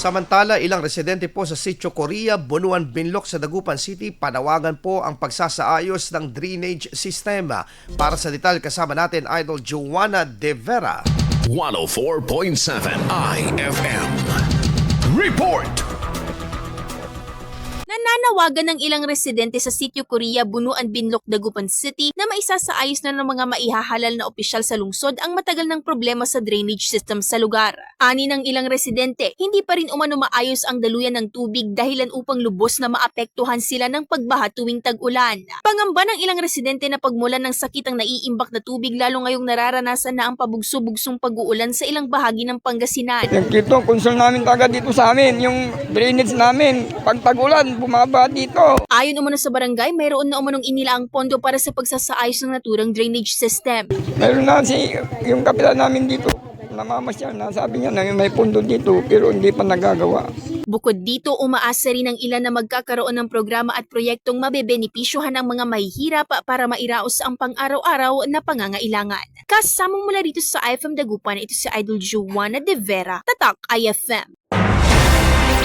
Samantala, ilang residente po sa Sitio Korea, Bunuan, Binloc sa Dagupan City, panawagan po ang pagsasaayos ng drainage sistema. Para sa detalye kasama natin, Idol Joanna De Vera. 104.7 IFM. Report! Nananawagan ng ilang residente sa Sitio Korea, Bunuan, Binloc, Dagupan City na maisasaayos na ng mga maihahalal na opisyal sa lungsod ang matagal ng problema sa drainage system sa lugar. Ani ng ilang residente, hindi pa rin umano maayos ang daluyan ng tubig dahilan upang lubos na maapektuhan sila ng pagbaha tuwing tag-ulan. Pangamba ng ilang residente na pagmulan ng sakit ang naiimbak na tubig lalo ngayong nararanasan na ang pabugso-bugsong pag-uulan sa ilang bahagi ng Pangasinan. Yung kito, concern namin kagad dito sa amin, yung drainage namin, pag tagulan, bumaba dito. Ayon umano sa barangay, mayroon na umanong inilaang pondo para sa pagsasaayos ng naturang drainage system. Meron na si, yung kapitan namin dito, namamasyal na, sabi niya na may pundo dito, pero hindi pa nagagawa. Bukod dito, umaasa rin ang ilan na magkakaroon ng programa at proyektong mabebenepisyohan ang mga mahihirap para mairaos ang pang-araw-araw na pangangailangan. Kasamang mula dito sa IFM Dagupan, ito si Idol Joanna De Vera, Tatak IFM.